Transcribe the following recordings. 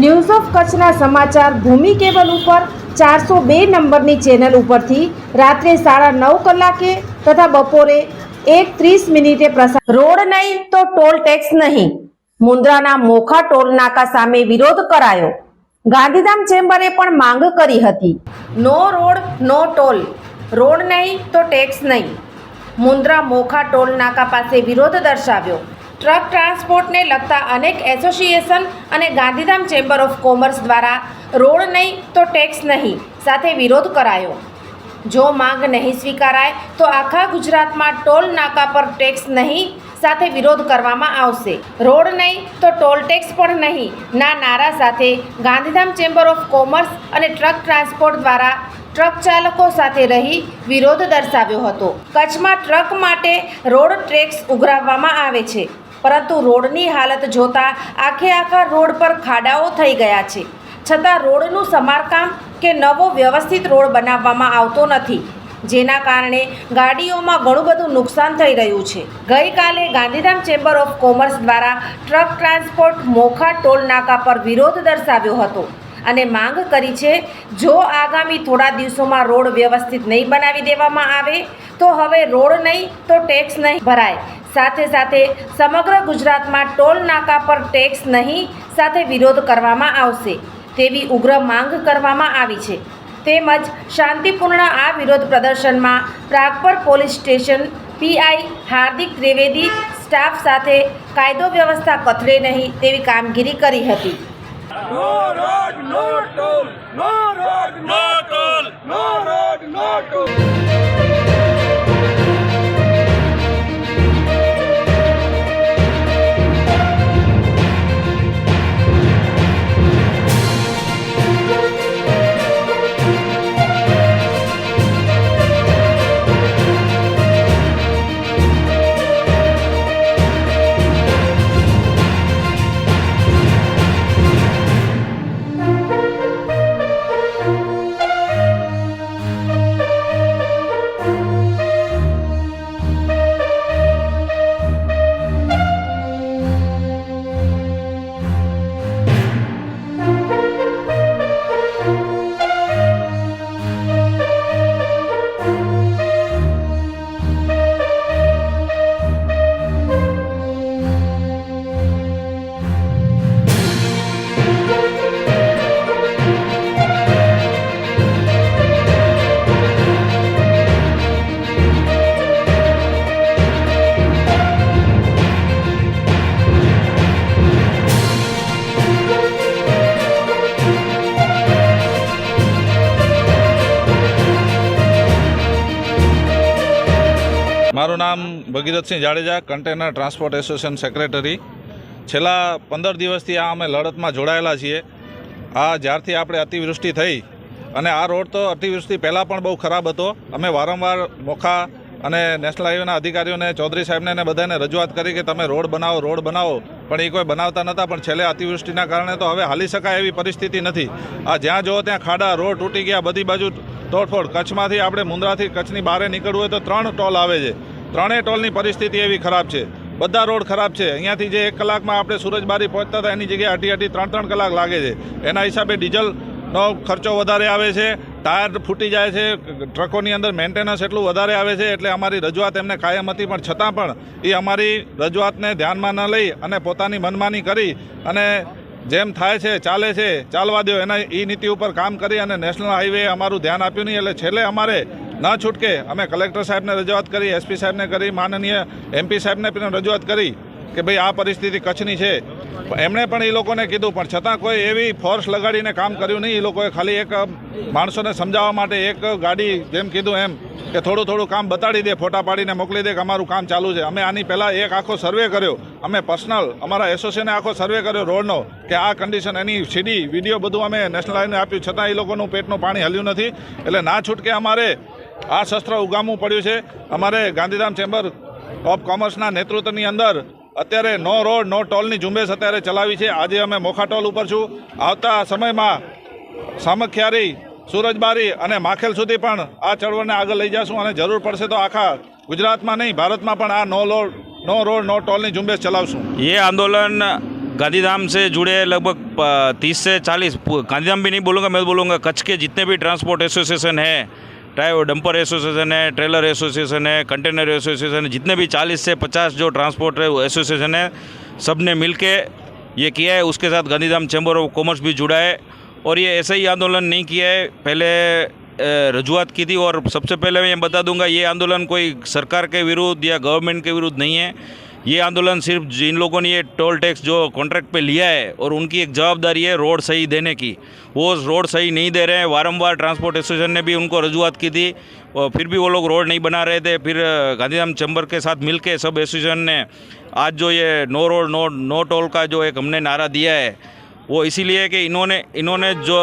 News of કચ્છના સમાચાર ભૂમિ cable ઉપર ચારસો બે નંબરની ચેનલ ઉપરથી રાત્રે સાડા નવ કલાકે તથા બપોરે એક ત્રીસ મિનિટે પ્રસાર રોડ નહીં તો ટોલ ટેક્સ નહીં. મુન્દ્રાના મોખા ટોલ નાકા સામે વિરોધ કરાયો. ગાંધીધામ ચેમ્બરે પણ માંગ કરી હતી. No road no toll. Road નહીં તો ટેક્સ નહીં. મુન્દ્રા મોખા ટોલ નાકા પાસે વિરોધ દર્શાવ્યો. ટ્રક ટ્રાન્સપોર્ટને લગતા અનેક એસોસિએશન અને ગાંધીધામ ચેમ્બર ઓફ કોમર્સ દ્વારા રોડ નહીં તો ટેક્સ નહીં સાથે વિરોધ કરાયો. જો માંગ નહીં સ્વીકારાય તો આખા ગુજરાતમાં ટોલ નાકા પર ટેક્સ નહીં સાથે વિરોધ કરવામાં આવશે. રોડ નહીં તો ટોલ ટેક્સ પણ નહીં. ના નારા સાથે ગાંધીધામ ચેમ્બર ઓફ કોમર્સ અને ટ્રક ટ્રાન્સપોર્ટ દ્વારા ટ્રક ચાલકો સાથે રહી વિરોધ દર્શાવ્યો હતો. કચ્છમાં ટ્રક માટે રોડ ટેક્સ ઉઘરાવવામાં આવે છે. પરંતુ રોડની હાલત જોતા આખે આખા રોડ પર ખાડાઓ થઈ ગયા છે. છતાં રોડનું સમારકામ કે નવો વ્યવસ્થિત રોડ બનાવવામાં આવતો નથી. જેના કારણે ગાડીઓમાં ઘણું બધું નુકસાન થઈ રહ્યું છે. ગઈકાલે ગાંધીધામ ચેમ્બર ઓફ કોમર્સ દ્વારા ટ્રક ટ્રાન્સપોર્ટ મોખા ટોલ નાકા પર વિરોધ દર્શાવ્યો હતો અને માંગ કરી છે, જો આગામી થોડા દિવસોમાં રોડ વ્યવસ્થિત નહીં બનાવી દેવામાં આવે, તો હવે રોડ નહીં તો ટેક્સ નહીં ભરાય. સાથે સાથે સમગ્ર ગુજરાતમાં ટોલ નાકા પર ટેક્સ નહીં સાથે વિરોધ કરવામાં આવશે તેવી ઉગ્ર માંગ કરવામાં આવી છે તેમજ શાંતિપૂર્ણ આ વિરોધ પ્રદર્શનમાં Pragpar police station PI Hardik Trivedi staff સાથે કાયદો વ્યવસ્થા કથળે નહીં તેવી કામગીરી કરી હતી No road, no toll. No road, no toll. No road, no toll. નામ Bhagirathsinh Jadeja container transport association secretary છેલ્લા પંદર દિવસથી આ અમે લડતમાં જોડાયેલા છીએ. આ જ્યારથી આપણે અતિવૃષ્ટિ થઈ અને આ રોડ તો અતિવૃષ્ટિ પહેલાં પણ બહુ ખરાબ હતો. અમે વારંવાર મોખા અને નેશનલ હાઈવેના અધિકારીઓને, ચૌધરી સાહેબને અને બધાને રજૂઆત કરી કે તમે રોડ બનાવો રોડ બનાવો. પણ એ કોઈ બનાવતા નહોતા પણ છેલ્લે અતિવૃષ્ટિના કારણે તો હવે હાલી શકાય એવી પરિસ્થિતિ નથી. આ જ્યાં જુઓ ત્યાં ખાડા, રોડ તૂટી ગયા, બધી બાજુ તોડફોડ. કચ્છમાંથી આપણે મુંદ્રાથી કચ્છની બહાર નીકળવું હોય તો ત્રણ ટોલ આવે છે. ત્રણેય ટોલની પરિસ્થિતિ એવી ખરાબ છે. બધા રોડ ખરાબ છે. અહીંયાથી જે એક કલાકમાં આપણે સુરજબારી પહોંચતા હતા, એની જગ્યાએ અઢી અઢી ત્રણ ત્રણ કલાક લાગે છે. એના હિસાબે ડીઝલનો ખર્ચો વધારે આવે છે, ટાયર ફૂટી જાય છે, ટ્રકોની અંદર મેન્ટેનન્સ એટલું વધારે આવે છે, એટલે અમારી રજૂઆત એમને કાયમ હતી, પણ છતાં પણ એ અમારી રજૂઆતને ધ્યાનમાં ન લઈ અને પોતાની મનમાની કરી અને જેમ થાય છે, ચાલે છે, ચાલવા દો. એના એ નીતિ ઉપર કામ કરી અને નેશનલ હાઈવે અમારું ધ્યાન આપ્યું નહીં. એટલે છેલ્લે અમારે ન છૂટકે અમે કલેક્ટર સાહેબને રજૂઆત કરી, એસપી સાહેબને કરી, માનનીય એમપી સાહેબને પણ રજૂઆત કરી કે ભાઈ આ પરિસ્થિતિ કચ્છની છે. એમણે પણ એ લોકોને કીધું, પણ છતાં કોઈ એવી ફોર્સ લગાડીને કામ કર્યું નહીં. એ લોકોએ ખાલી એક માણસોને સમજાવવા માટે એક ગાડી જેમ કીધું એમ કે થોડું થોડું કામ બતાડી દે, ફોટા પાડીને મોકલી દે કે અમારું કામ ચાલુ છે. અમે આની પહેલાં એક આખો સર્વે કર્યો. અમે પર્સનલ અમારા એસોસિએશને આખો સર્વે કર્યો રોડનો કે આ કન્ડિશન એની સીડી વીડિયો બધું અમે નેશનલ હાઈવે આપ્યું. છતાં એ લોકોનું પેટનું પાણી હલ્યું નથી. એટલે ના છૂટકે અમારે આ શસ્ત્ર ઉગામવું પડ્યું છે અમારે ગાંધીધામ ચેમ્બર ઓફ કોમર્સના નેતૃત્વની અંદર અત્યારે નો રોડ નો ટોલની ઝુંબેશ અત્યારે ચલાવી છે આજે અમે મોખા ટોલ ઉપર છું આવતા સમયમાં સામખિયારી સુરજબારી અને માખેલ સુધી પણ આ ચળવળને આગળ લઈ જશું અને જરૂર પડશે તો આખા ગુજરાતમાં નહીં ભારતમાં પણ આ નો રોડ નો રોડ નો ટોલની ઝુંબેશ ચલાવશું ये आंदोलन गांधीधाम से जुड़े लगभग तीस से चालीस गांधीधाम भी नहीं बोलूँगा मैं बोलूँगा कच्छ के जितने भी ट्रांसपोर्ट एसोसिएशन है चाहे डंपर एसोसिएशन है, ट्रेलर एसोसिएशन है, कंटेनर एसोसिएशन है, जितने भी चालीस से पचास जो ट्रांसपोर्ट एसोसिएशन है सबने मिल के ये किया है। उसके साथ गांधीधाम चैम्बर ऑफ़ कॉमर्स भी जुड़ा है और ये ऐसे ही आंदोलन नहीं किया है। पहले रजूआत की थी और सबसे पहले मैं ये बता दूँगा, ये आंदोलन कोई सरकार के विरुद्ध या गवर्नमेंट के विरुद्ध नहीं है। ये आंदोलन सिर्फ़ जिन लोगों ने ये टोल टैक्स जो कॉन्ट्रैक्ट पे लिया है और उनकी एक जवाबदारी है रोड सही देने की। वो रोड सही नहीं दे रहे हैं। वारंबार ट्रांसपोर्ट एसोसिएशन ने भी उनको रजूआत की थी और फिर भी वो लोग रोड नहीं बना रहे थे। फिर गांधीधाम चैम्बर के साथ मिल सब एसोसिएशन ने आज जो ये no road no no toll का जो एक हमने नारा दिया है वो इसीलिए कि इन्होंने इन्होंने जो,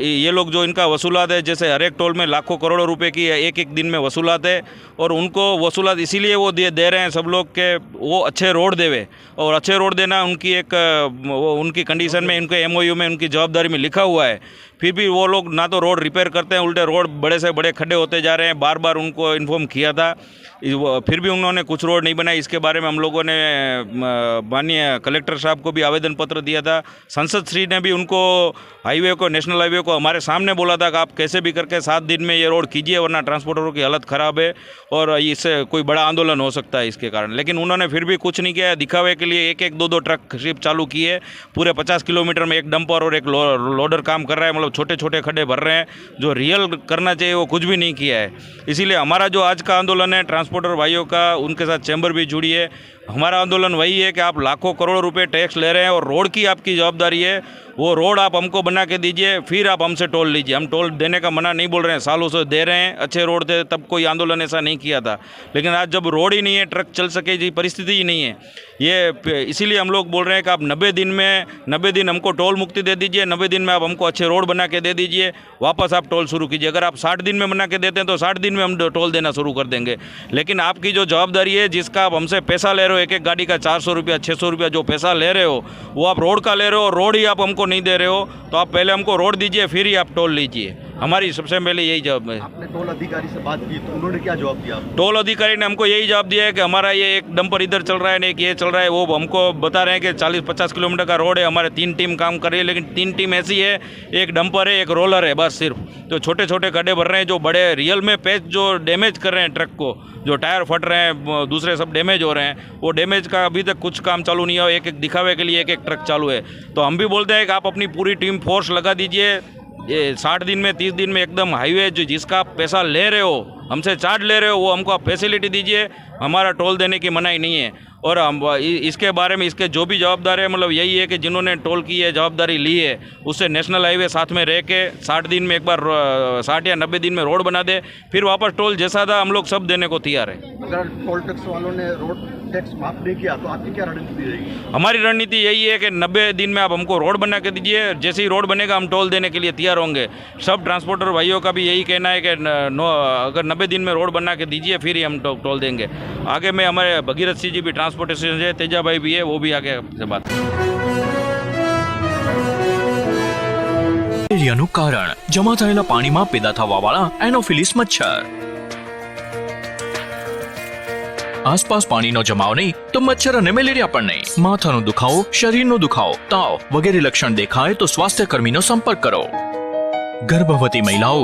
ये लोग जो इनका वसूलात है, जैसे हर एक टोल में लाखों करोड़ों रुपए की एक एक दिन में वसूलात है, और उनको वसूलात इसीलिए वो दे दे रहे हैं सब लोग के, वो अच्छे रोड देवे, और अच्छे रोड देना उनकी एक, वो उनकी कंडीशन में, उनके एम में, उनकी जवाबदारी में लिखा हुआ है। फिर भी वो लोग ना तो रोड रिपेयर करते हैं, उल्टे रोड बड़े से बड़े खड्डे होते जा रहे हैं बार बार उनको इन्फॉर्म किया था। फिर भी उन्होंने कुछ रोड नहीं बनाए। इसके बारे में हम लोगों ने माननीय कलेक्टर साहब को भी आवेदन पत्र दिया था। संसद श्री ने भी उनको हाईवे को, नेशनल हाईवे को हमारे सामने बोला था कि आप कैसे भी करके सात दिन में ये रोड कीजिए, वरना ट्रांसपोर्टरों की हालत ख़राब है और इससे कोई बड़ा आंदोलन हो सकता है इसके कारण। लेकिन उन्होंने फिर भी कुछ नहीं किया। दिखावे के लिए एक एक दो दो ट्रक शिप चालू किए। पूरे पचास किलोमीटर में एक डंपर और एक लोडर काम कर रहा है। मतलब छोटे छोटे खड्डे भर रहे हैं। जो रियल करना चाहिए, वो कुछ भी नहीं किया है। इसीलिए हमारा जो आज का आंदोलन है ट्रांसपोर्टर भाइयों का उनके साथ चैम्बर भी जुड़ी है हमारा आंदोलन वही है कि आप लाखों करोड़ों रुपए टैक्स ले रहे हैं और रोड की आपकी जवाबदारी है। वो रोड आप हमको बना के दीजिए, फिर आप हमसे टोल लीजिए। हम टोल देने का मना नहीं बोल रहे हैं, सालों से दे रहे हैं, अच्छे रोड थे, तब कोई आंदोलन ऐसा नहीं किया था। लेकिन आज जब रोड ही नहीं है, ट्रक चल सके जी, परिस्थिति ही नहीं है। ये इसीलिए हम लोग बोल रहे हैं कि आप नब्बे दिन में, नब्बे दिन हमको टोल मुक्ति दे दीजिए, नब्बे दिन में आप हमको अच्छे रोड बना के दे दीजिए, वापस आप टोल शुरू कीजिए। अगर आप साठ दिन में बना के देते हैं तो साठ दिन में हम टोल देना शुरू कर देंगे। लेकिन आपकी जो जवाबदारी है, जिसका आप हमसे पैसा ले रहे हो एक एक गाड़ी का चार सौ रुपया छः सौ रुपया जो पैसा ले रहे हो वो आप रोड का ले रहे हो रोड ही आप हमको नहीं दे रहे हो तो आप पहले हमको रोड दीजिए फिर ही आप टोल लीजिए। हमारी सबसे पहले यही जवाब है। आपने टोल अधिकारी से बात की तो उन्होंने क्या जवाब दिया? टोल अधिकारी ने हमको यही जवाब दिया है कि हमारा ये एक डंपर इधर चल रहा है एक ये चल रहा है वो हमको बता रहे हैं कि 40-50 किलोमीटर का रोड है हमारे तीन टीम काम कर रही है लेकिन तीन टीम ऐसी है एक डंपर है एक रोलर है बस सिर्फ़। जो छोटे छोटे गड्ढे भर रहे हैं जो बड़े रियल में पैच जो डैमेज कर रहे हैं ट्रक को जो टायर फट रहे हैं दूसरे सब डैमेज हो रहे हैं वो डैमेज का अभी तक कुछ काम चालू नहीं है एक एक दिखावे के लिए एक एक ट्रक चालू है। तो हम भी बोलते हैं कि आप अपनी पूरी टीम फोर्स लगा दीजिए। ये साठ दिन में, तीस दिन में एकदम हाईवे जो जिसका पैसा ले रहे हो हमसे चार्ज ले रहे हो वो हमको आप फैसिलिटी दीजिए हमारा टोल देने की मनाही नहीं है। और हम इसके बारे में इसके जो भी जवाबदार है मतलब यही है कि जिन्होंने टोल की है जवाबदारी ली है उससे नेशनल हाईवे साथ में रह के साठ दिन में एक बार साठ या नब्बे दिन में रोड बना दे फिर वापस टोल जैसा था हम लोग सब देने को तैयार है। अगर टोल टैक्स वालों ने रोड टैक्स माफ़ नहीं किया तो आपकी क्या रणनीति रहेगी हमारी रणनीति यही है कि नब्बे दिन में आप हमको रोड बना के दीजिए जैसे ही रोड बनेगा हम टोल देने के लिए तैयार होंगे। सब ट्रांसपोर्टर भाइयों का भी यही कहना है कि नो अगर नब्बे दिन में रोड बना के दीजिए फिर ही हम टो, टोल देंगे आगे में हमारे भगीरथ सिंह जी भी ट्रांसपोर्टेशन है तेजा भाई भी है वो भी आगे से बात મેલેરિયાનું કારણ જમા થયેલા પાણીમાં પેદા થવાવાળા એનોફિલિસ મચ્છર આસપાસ પાણીનો જમાવ નહીં તો મચ્છર અને મેલેરિયા પણ નહીં માથાનો દુખાવો શરીરનો દુખાવો તાવ વગેરે લક્ષણ દેખાય તો સ્વાસ્થ્ય કર્મીનો સંપર્ક કરો ગર્ભવતી મહિલાઓ